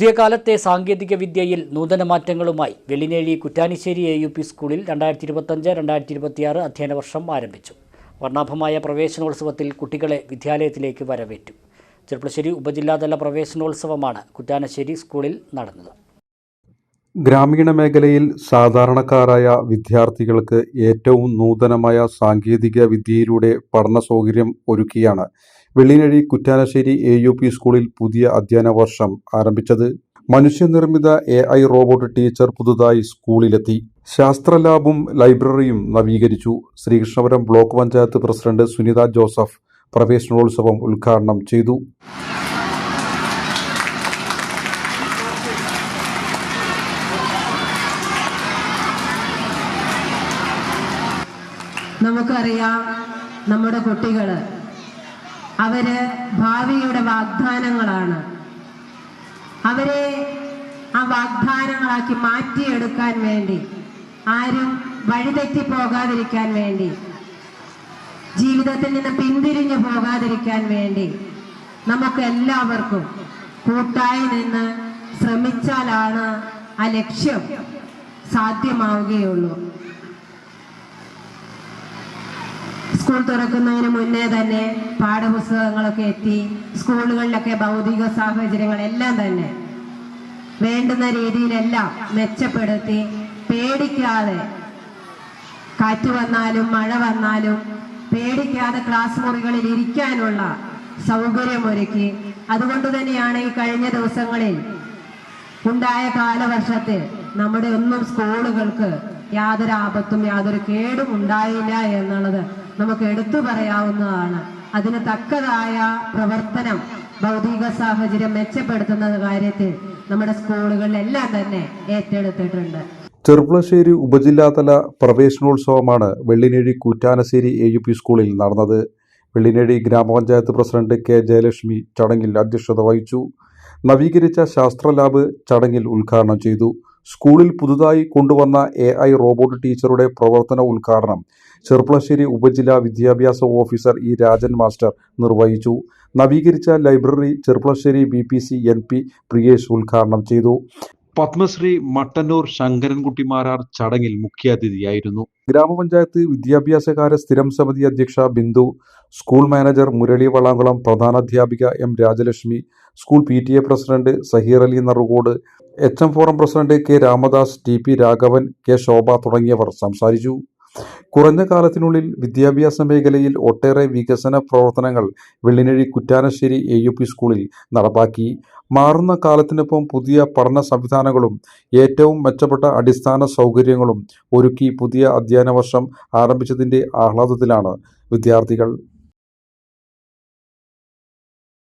പുതിയ കാലത്തെ സാങ്കേതിക വിദ്യയിൽ നൂതന മാറ്റങ്ങളുമായി Vellinezhi Kuttanassery A U P സ്കൂളിൽ രണ്ടായിരത്തി ഇരുപത്തഞ്ച് രണ്ടായിരത്തി ഇരുപത്തിയാറ് അധ്യയന വർഷം ആരംഭിച്ചു. വർണാഭമായ പ്രവേശനോത്സവത്തിൽ കുട്ടികളെ വിദ്യാലയത്തിലേക്ക് വരവേറ്റു. ചെറുപ്പശ്ശേരി ഉപജില്ലാതല പ്രവേശനോത്സവമാണ് കുറ്റാനശ്ശേരി സ്കൂളിൽ നടന്നത്. ഗ്രാമീണ മേഖലയിൽ സാധാരണക്കാരായ വിദ്യാർത്ഥികൾക്ക് ഏറ്റവും നൂതനമായ സാങ്കേതിക വിദ്യയിലൂടെ പഠന സൗകര്യം ഒരുക്കിയാണ് Vellinezhi Kuttanassery A U P സ്കൂളിൽ പുതിയ അധ്യയന വർഷം ആരംഭിച്ചത്. മനുഷ്യനിർമ്മിത എ ഐ റോബോട്ട് ടീച്ചർ പുതുതായി സ്കൂളിലെത്തി. ശാസ്ത്ര ലാബും ലൈബ്രറിയും നവീകരിച്ചു. Sreekrishnapuram block panchayat president Sunitha Joseph പ്രവേശനോത്സവം ഉദ്ഘാടനം ചെയ്തു. നമുക്കറിയാം നമ്മുടെ കുട്ടികൾ അവർ ഭാവിയുടെ വാഗ്ദാനങ്ങളാണ്. അവരെ ആ വാഗ്ദാനങ്ങളാക്കി മാറ്റിയെടുക്കാൻ വേണ്ടി ആരും വഴിതെറ്റി പോകാതിരിക്കാൻ വേണ്ടി ജീവിതത്തിൽ നിന്ന് പിന്തിരിഞ്ഞു പോകാതിരിക്കാൻ വേണ്ടി നമുക്ക് എല്ലാവർക്കും കൂട്ടായി നിന്ന് ശ്രമിച്ചാലാണ് ആ ലക്ഷ്യം സാധ്യമാവുകയുള്ളൂ. സ്കൂൾ തുറക്കുന്നതിന് മുന്നേ തന്നെ പാഠപുസ്തകങ്ങളൊക്കെ എത്തി സ്കൂളുകളിലൊക്കെ ഭൗതിക സാഹചര്യങ്ങളെല്ലാം തന്നെ വേണ്ടുന്ന രീതിയിലെല്ലാം മെച്ചപ്പെടുത്തി. പേടിക്കാതെ കാറ്റ് വന്നാലും മഴ വന്നാലും പേടിക്കാതെ ക്ലാസ് മുറികളിൽ ഇരിക്കാനുള്ള സൗകര്യമൊരുക്കി. അതുകൊണ്ട് തന്നെയാണ് ഈ കഴിഞ്ഞ ദിവസങ്ങളിൽ ഉണ്ടായ കാലവർഷത്തിൽ നമ്മുടെ ഒന്നും സ്കൂളുകൾക്ക് യാതൊരു ആപത്തും യാതൊരു കേടും ഉണ്ടായില്ല എന്നുള്ളത് നമുക്ക് എടുത്തു പറയാവുന്നതാണ്. അതിന് തക്കതായ പ്രവർത്തനം ഭൗതിക സാഹചര്യം മെച്ചപ്പെടുത്തുന്ന കാര്യത്തിൽ നമ്മുടെ സ്കൂളുകളിലെല്ലാം തന്നെ ഏറ്റെടുത്തിട്ടുണ്ട്. ചെറുപ്പുളശ്ശേരി ഉപജില്ലാതല പ്രവേശനോത്സവമാണ് Vellinezhi Kuttanassery A U P സ്കൂളിൽ നടന്നത്. വെള്ളിനേഴി ഗ്രാമപഞ്ചായത്ത് പ്രസിഡന്റ് കെ ജയലക്ഷ്മി ചടങ്ങിൽ അധ്യക്ഷത വഹിച്ചു. നവീകരിച്ച ശാസ്ത്ര ലാബ് ചടങ്ങിൽ ഉദ്ഘാടനം ചെയ്തു. സ്കൂളിൽ പുതുതായി കൊണ്ടുവന്ന എ ഐ റോബോട്ട് ടീച്ചറുടെ പ്രവർത്തന ഉദ്ഘാടനം ചെറുപ്പളശ്ശേരി ഉപജില്ലാ വിദ്യാഭ്യാസ ഓഫീസർ ഇ രാജൻ മാസ്റ്റർ നിർവഹിച്ചു. നവീകരിച്ച library Cherpulassery B P C N P Priyesh ഉദ്ഘാടനം ചെയ്തു. പത്മശ്രീ മട്ടന്നൂർ ശങ്കരൻകുട്ടിമാരാർ ചടങ്ങിൽ മുഖ്യാതിഥിയായിരുന്നു. ഗ്രാമപഞ്ചായത്ത് വിദ്യാഭ്യാസകാര്യ സ്ഥിരം സമിതി അധ്യക്ഷ Bindu school manager Murali Valamkulam പ്രധാനാധ്യാപിക M Rajalakshmi school P T A president Saheer Ali Narukode H M forum president K Ramadas T P Raghavan K Shobha തുടങ്ങിയവർ സംസാരിച്ചു. കുറഞ്ഞ കാലത്തിനുള്ളിൽ വിദ്യാഭ്യാസ മേഖലയിൽ ഒട്ടേറെ വികസന പ്രവർത്തനങ്ങൾ Vellinezhi Kuttanassery A U P സ്കൂളിൽ നടപ്പാക്കി. മാറുന്ന കാലത്തിനൊപ്പം പുതിയ പഠന സംവിധാനങ്ങളും ഏറ്റവും മെച്ചപ്പെട്ട അടിസ്ഥാന സൗകര്യങ്ങളും ഒരുക്കി പുതിയ അധ്യയന വർഷം ആരംഭിച്ചതിന്റെ ആഹ്ലാദത്തിലാണ് വിദ്യാർത്ഥികൾ.